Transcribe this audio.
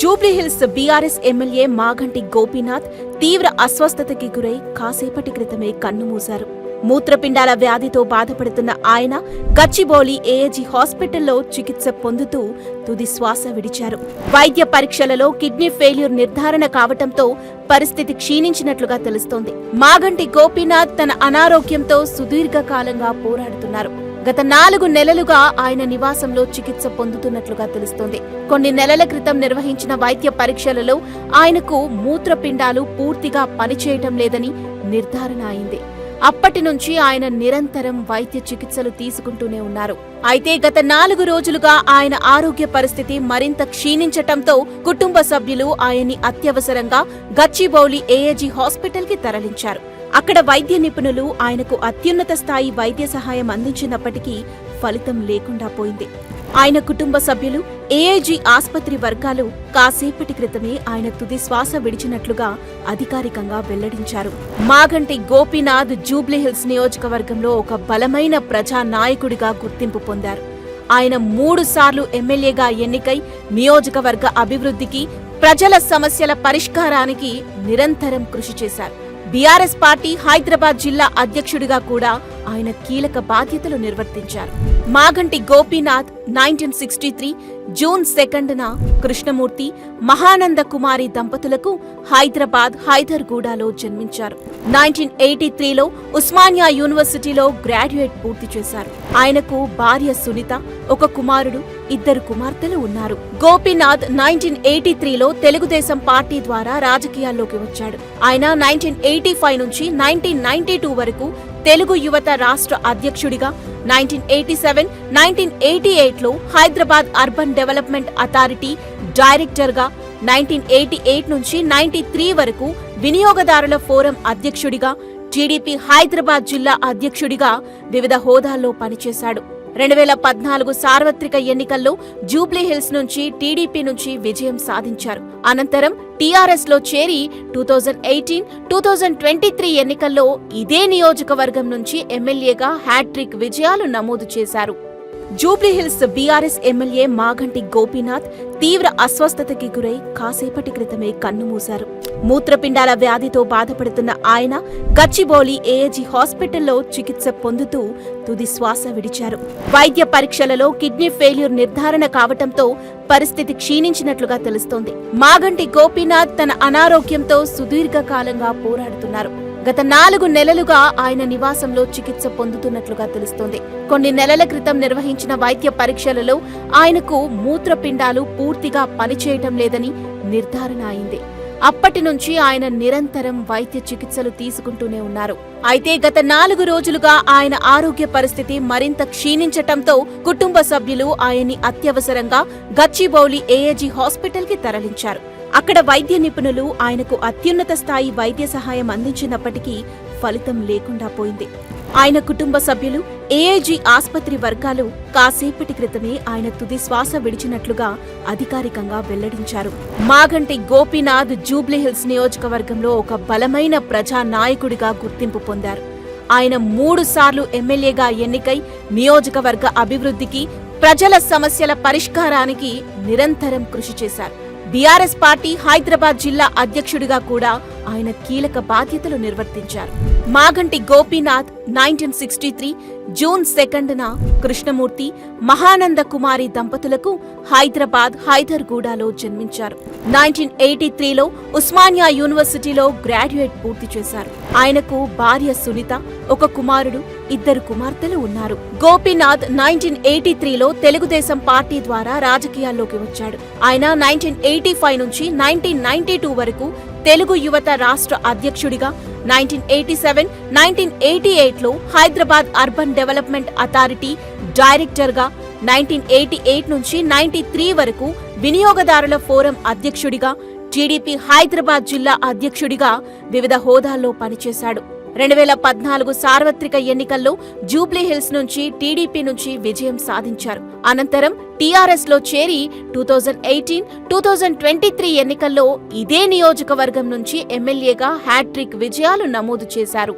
Jubilee Hills BRS MLA Maganti Gopinath తీవ్ర అస్వస్థతకి గురై కాసేపటి క్రితమే కన్నుమూశారు మూత్రపిండాల వ్యాధితో బాధపడుతున్న ఆయన గచ్చిబౌలి ఏఏజీ హాస్పిటల్లో చికిత్స పొందుతూ తుది శ్వాస విడిచారు. వైద్య పరీక్షలలో కిడ్నీ ఫెయిల్యూర్ నిర్ధారణ కావటంతో పరిస్థితి క్షీణించినట్లుగా తెలుస్తోంది. మాగంటి గోపీనాథ్ తన అనారోగ్యంతో సుదీర్ఘకాలంగా పోరాడుతున్నారు. గత నాలుగు నెలలుగా ఆయన నివాసంలో చికిత్స పొందుతున్నట్లుగా తెలుస్తోంది. కొన్ని నెలల క్రితం నిర్వహించిన వైద్య పరీక్షలలో ఆయనకు మూత్రపిండాలు పూర్తిగా పనిచేయటం లేదని నిర్ధారణ అయింది. అప్పటి నుంచి ఆయన నిరంతరం వైద్య చికిత్సలు తీసుకుంటూనే ఉన్నారు. అయితే గత నాలుగు రోజులుగా ఆయన ఆరోగ్య పరిస్థితి మరింత క్షీణించటంతో కుటుంబ సభ్యులు ఆయన్ని అత్యవసరంగా గచ్చిబౌలి ఏఏజీ హాస్పిటల్కి తరలించారు. అక్కడ వైద్య నిపుణులు ఆయనకు అత్యున్నత స్థాయి వైద్య సహాయం అందించినప్పటికీ ఫలితం లేకుండా పోయింది. ఆయన కుటుంబ సభ్యులు ఏఐజీ ఆసుపత్రి వర్గాలు కాసేపటి క్రితమే ఆయన తుది శ్వాస విడిచినట్లుగా అధికారికంగా వెల్లడించారు. మాగంటి గోపీనాథ్ జూబ్లీహిల్స్ నియోజకవర్గంలో ఒక బలమైన ప్రజా నాయకుడిగా గుర్తింపు పొందారు. ఆయన మూడు సార్లు ఎమ్మెల్యేగా ఎన్నికై నియోజకవర్గ అభివృద్ధికి ప్రజల సమస్యల పరిష్కారానికి నిరంతరం కృషి చేశారు. బీఆర్ఎస్ పార్టీ హైదరాబాద్ జిల్లా అధ్యక్షుడిగా కూడా ఆయన కీలక బాధ్యతలు నిర్వర్తించారు. Maganti Gopinath nineteen sixty three June సెకండ్న Krishnamurthy Mahananda Kumari దంపతులకు హైదరాబాద్ హైదర్గూడలో జన్మించారు. నైన్టీన్ ఎయిటీ త్రీలో ఉస్మానియా యూనివర్సిటీలో గ్రాడ్యుయేట్ పూర్తి చేశారు. ఆయనకు భార్య సునీత ఒక కుమారుడు ఇద్దరు కుమార్తెలు ఉన్నారు. గోపీనాథ్ నైన్టీన్ ఎయిటీ త్రీలో తెలుగుదేశం పార్టీ ద్వారా రాజకీయాల్లోకి వచ్చాడు. ఆయన నైన్టీన్ ఎయిటీ ఫైవ్ నుంచి నైన్టీన్ నైన్టీ టూ వరకు తెలుగు యువత రాష్ట్ర అధ్యక్షుడిగా nineteen eighty seven nineteen eighty ఎయిట్లో హైదరాబాద్ అర్బన్ డెవలప్మెంట్ అథారిటీ డైరెక్టర్గా నైన్టీన్ ఎయిటీ ఎయిట్ నుంచి నైన్టీ త్రీ వరకు వినియోగదారుల ఫోరం అధ్యక్షుడిగా టీడీపీ హైదరాబాద్ జిల్లా అధ్యక్షుడిగా వివిధ హోదాల్లో పనిచేశాడు. రెండు వేల పద్నాలుగు సార్వత్రిక ఎన్నికల్లో జూబ్లీహిల్స్ నుంచి టీడీపీ నుంచి విజయం సాధించారు. అనంతరం టీఆర్ఎస్లో చేరి two thousand eighteen two thousand twenty three ఎన్నికల్లో ఇదే నియోజకవర్గం నుంచి ఎమ్మెల్యేగా హ్యాట్రిక్ విజయాలు నమోదు చేశారు. జూబ్లీహిల్స్ బీఆర్ఎస్ ఎమ్మెల్యే మాగంటి గోపీనాథ్ తీవ్ర అస్వస్థతకి గురై కాసేపటి క్రితమే కన్నుమూశారు మూత్రపిండాల వ్యాధితో బాధపడుతున్న ఆయన గచ్చిబౌలి ఏఏజీ హాస్పిటల్లో చికిత్స పొందుతూ తుది శ్వాస విడిచారు. వైద్య పరీక్షలలో కిడ్నీ ఫెయిల్యూర్ నిర్ధారణ కావటంతో పరిస్థితి క్షీణించినట్లుగా తెలుస్తోంది. మాగంటి గోపీనాథ్ తన అనారోగ్యంతో సుదీర్ఘకాలంగా పోరాడుతున్నారు. గత నాలుగు నెలలుగా ఆయన నివాసంలో చికిత్స పొందుతున్నట్లుగా తెలుస్తోంది. కొన్ని నెలల క్రితం నిర్వహించిన వైద్య పరీక్షలలో ఆయనకు మూత్రపిండాలు పూర్తిగా పనిచేయటం లేదని నిర్ధారణ అయింది. అప్పటి నుంచి ఆయన నిరంతరం వైద్య చికిత్సలు తీసుకుంటూనే ఉన్నారు. అయితే గత నాలుగు రోజులుగా ఆయన ఆరోగ్య పరిస్థితి మరింత క్షీణించటంతో కుటుంబ సభ్యులు ఆయన్ని అత్యవసరంగా గచ్చిబౌలి ఏఏజీ హాస్పిటల్కి తరలించారు. అక్కడ వైద్య నిపుణులు ఆయనకు అత్యున్నత స్థాయి వైద్య సహాయం అందించినప్పటికీ ఫలితం లేకుండా పోయింది. ఆయన కుటుంబ సభ్యులు ఏఐజీ ఆసుపత్రి వర్గాలు కాసేపటి క్రితమే ఆయన తుది శ్వాస విడిచినట్లుగా అధికారికంగా వెల్లడించారు. మాగంటి గోపీనాథ్ జూబ్లీహిల్స్ నియోజకవర్గంలో ఒక బలమైన ప్రజా నాయకుడిగా గుర్తింపు పొందారు. ఆయన మూడు సార్లు ఎమ్మెల్యేగా ఎన్నికై నియోజకవర్గ అభివృద్ధికి ప్రజల సమస్యల పరిష్కారానికి నిరంతరం కృషి చేశారు. బీఆర్ఎస్ పార్టీ హైదరాబాద్ జిల్లా అధ్యక్షుడిగా కూడా ఆయన కీలక బాధ్యతలు నిర్వర్తించారు. Maganti Gopinath nineteen sixty three June సెకండ్న Krishnamurthy Mahananda Kumari దంపతులకు హైదరాబాద్ హైదర్గూడలో జన్మించారు. నైన్టీన్ ఎయిటీ త్రీలో ఉస్మానియా యూనివర్సిటీలో గ్రాడ్యుయేట్ పూర్తి చేశారు. ఆయనకు భార్య సునీత ఒక కుమారుడు ఇద్దరు కుమార్తెలు ఉన్నారు. గోపీనాథ్ నైన్టీన్ ఎయిటీ త్రీలో తెలుగుదేశం పార్టీ ద్వారా రాజకీయాల్లోకి వచ్చాడు. ఆయన నైన్టీన్ ఎయిటీ ఫైవ్ నుంచి నైన్టీన్ నైన్టీ టూ వరకు తెలుగు యువత రాష్ట్ర అధ్యక్షుడిగా nineteen eighty seven nineteen eighty ఎయిట్లో హైదరాబాద్ అర్బన్ డెవలప్మెంట్ అథారిటీ డైరెక్టర్గా నైన్టీన్ ఎయిటీ ఎయిట్ నుంచి నైన్టీ త్రీ వరకు వినియోగదారుల ఫోరం అధ్యక్షుడిగా టీడీపీ హైదరాబాద్ జిల్లా అధ్యక్షుడిగా వివిధ హోదాల్లో పనిచేశాడు. రెండు వేల పద్నాలుగు సార్వత్రిక ఎన్నికల్లో జూబ్లీహిల్స్ నుంచి టీడీపీ నుంచి విజయం సాధించారు. అనంతరం టీఆర్ఎస్లో చేరి two thousand eighteen two thousand twenty three ఎన్నికల్లో ఇదే నియోజకవర్గం నుంచి ఎమ్మెల్యేగా హ్యాట్రిక్ విజయాలు నమోదు చేశారు.